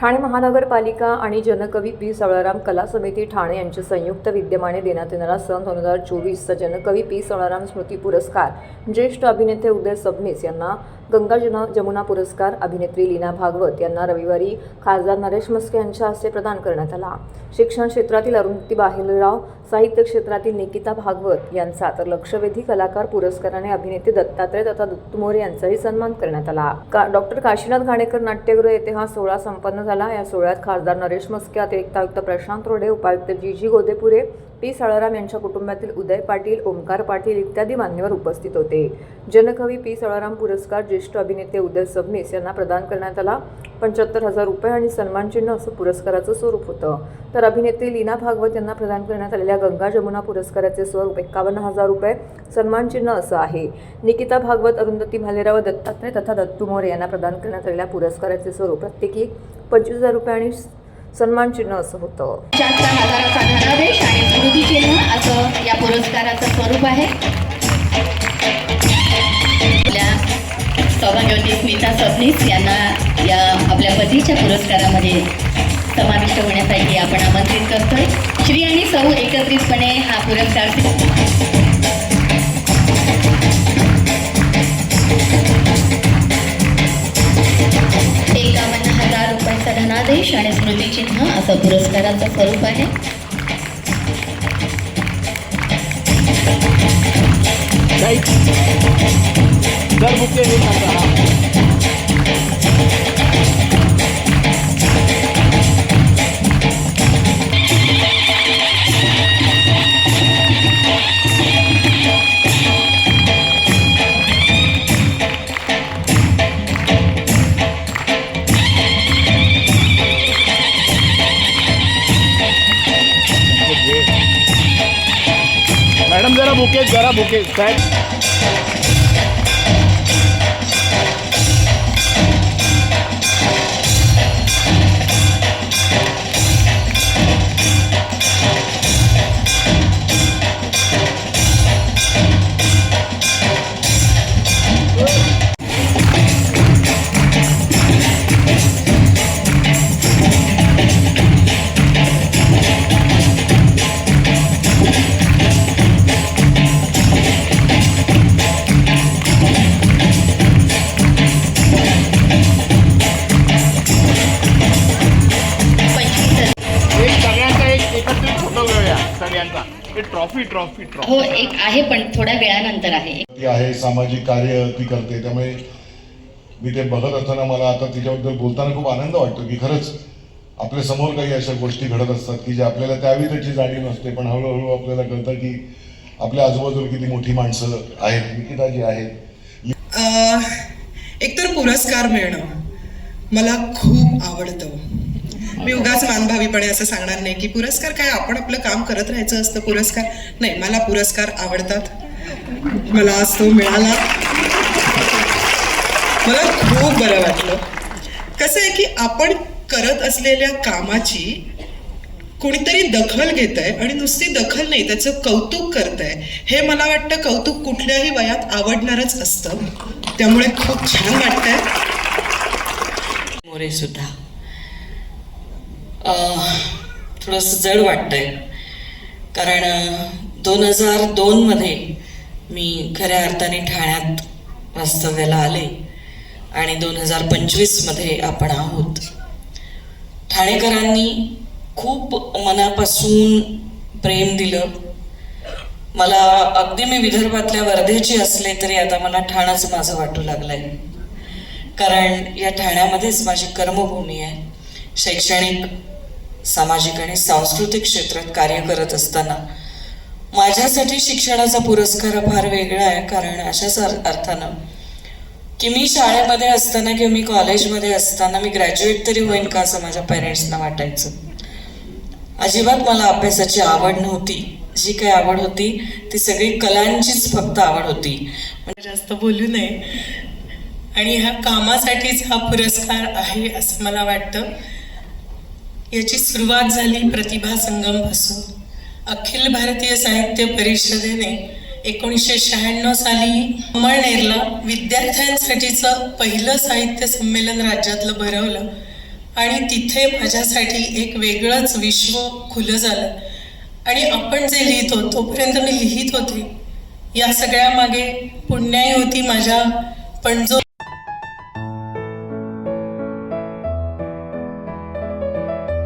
ठाणे महानगरपालिका आणि जनकवी पी. सवळाराम कला समिती ठाणे यांच्या संयुक्त विद्यमाने देण्यात येणारा सन दोन हजार चोवीसचा जनकवी पी. सवळाराम स्मृती पुरस्कार. ज्येष्ठ अभिनेते उदय सबनीस यांना गंगाजना जमुना पुरस्कार अभिनेत्री लीना भागवत यांना रविवारी खासदार नरेश मस्के यांच्या हस्ते प्रदान करण्यात आला. शिक्षण क्षेत्रातील अरुंधती बाहेलराव साहित्य क्षेत्रातील निकिता भागवत यांचा तर लक्षवेधी कलाकार पुरस्काराने अभिनेते दत्तात्रय तथा दत्तू मोरे यांचाही सन्मान करण्यात आला. का डॉक्टर काशीनाथ घाणेकर नाट्यगृह येथे हा सोहळा संपन्न झाला. या सोहळ्यात खासदार नरेश मस्के अतिरिक्त आयुक्त प्रशांत रोडे उपायुक्त जी जी गोदेपुरे पी साळाराम यांच्या कुटुंबातील उदय पाटील ओंकार पाटील इत्यादी मान्यवर उपस्थित होते. जनकवी पी साळाराम पुरस्कार ज्येष्ठ अभिनेते उदय सबनीस यांना प्रदान करण्यात आला. पंच्याहत्तर हजार रुपये आणि सन्मानचिन्ह असं पुरस्काराचं स्वरूप होतं. तर अभिनेत्री लीना भागवत यांना प्रदान करण्यात आलेल्या गंगा जमुना पुरस्काराचे स्वरूप एक्कावन्न हजार रुपये सन्मानचिन्ह असं आहे. निकिता भागवत अरुंधती भालेराव दत्तात्रय तथा दत्तू मोरे यांना प्रदान करण्यात आलेल्या पुरस्काराचे स्वरूप प्रत्येकी पंचवीस हजार रुपये आणि सन्मान चिन्ह असं होतं. धनादेश आणि स्मृतिचिन्ह असं या पुरस्काराचं स्वरूप आहे. आपल्या सौभाग्यवती स्मिता सबनीस यांना या आपल्या पतीच्या पुरस्कारामध्ये समाविष्ट होण्यासाठी आपण आमंत्रित करतोय. श्री आणि सौ एकत्रितपणे हा पुरस्कार एकावन्न धनादेश आणि स्मृतिचिन्ह असं पुरस्काराचं स्वरूप आहे. दर बुके जरा बुके जरा साहेब. एक ट्रॉफी ट्रॉफी ट्रॉफी हो एक आहे पण थोड्या वेळानंतर आहे. ती आहे सामाजिक कार्य ती करते. त्यामुळे मी ते बघत असताना मला आता तिच्याबद्दल बोलताना खूप आनंद वाटतो की खरंच आपल्यासमोर काही अशा गोष्टी घडत असतात की जे आपल्याला त्यावेळी त्याची जाणीव नसते पण हळूहळू आपल्याला कळतं की आपल्या आजूबाजूला किती मोठी माणसं आहेत निकिता जी आहेत एकतर पुरस्कार मिळणं मला खूप आवडतं. मी उगाच मानभावीपणे असं सांगणार नाही की पुरस्कार काय आपण आपलं काम करत राहायचं असतं पुरस्कार. नाही मला पुरस्कार आवडतात. मला आज तो मिळाला. मला खूप बरं वाटलं. कसं आहे की आपण करत असलेल्या कामाची कोणीतरी दखल घेत आहे आणि नुसती दखल नाही त्याचं कौतुक करत आहे हे मला वाटतं कौतुक कुठल्याही वयात आवडणारच असतं. त्यामुळे खूप छान वाटतंय. मोरे सुद्धा. थोडंसं जड वाटतंय. कारण दोन हजार दोनमध्ये मी खऱ्या अर्थाने ठाण्यात वास्तव्याला आले आणि दोन हजार पंचवीसमध्ये आपण आहोत. ठाणेकरांनी खूप मनापासून प्रेम दिलं. मला अगदी मी विदर्भातल्या वर्धेची असले तरी आता मला ठाणाच माझं वाटू लागलंय. कारण या ठाण्यामध्येच माझी कर्मभूमी आहे. शैक्षणिक सामाजिक आणि सांस्कृतिक क्षेत्रात कार्य करत असताना माझ्यासाठी शिक्षणाचा पुरस्कार फार वेगळा आहे. कारण अशाच अर्थानं की मी शाळेमध्ये असताना किंवा मी कॉलेजमध्ये असताना मी ग्रॅज्युएट तरी होईन का असं माझ्या पेरेंट्सना वाटायचं. अजिबात मला अभ्यासाची आवड नव्हती. जी काही आवड होती ती सगळी कलांचीच फक्त आवड होती. म्हणजे जास्त बोलू नये. आणि ह्या कामासाठीच हा पुरस्कार आहे असं मला वाटतं. याची सुरुवात झाली प्रतिभा संगमपासून अखिल भारतीय साहित्य परिषदेने एकोणीसशे शहाण्णव साली अमळनेरला विद्यार्थ्यांसाठीचं पहिलं साहित्य संमेलन राज्यातलं भरवलं. आणि तिथे माझ्यासाठी एक वेगळंच विश्व खुलं झालं. आणि आपण जे लिहितो तोपर्यंत मी लिहित होते. या सगळ्या मागे पुण्याई होती माझ्या पण जो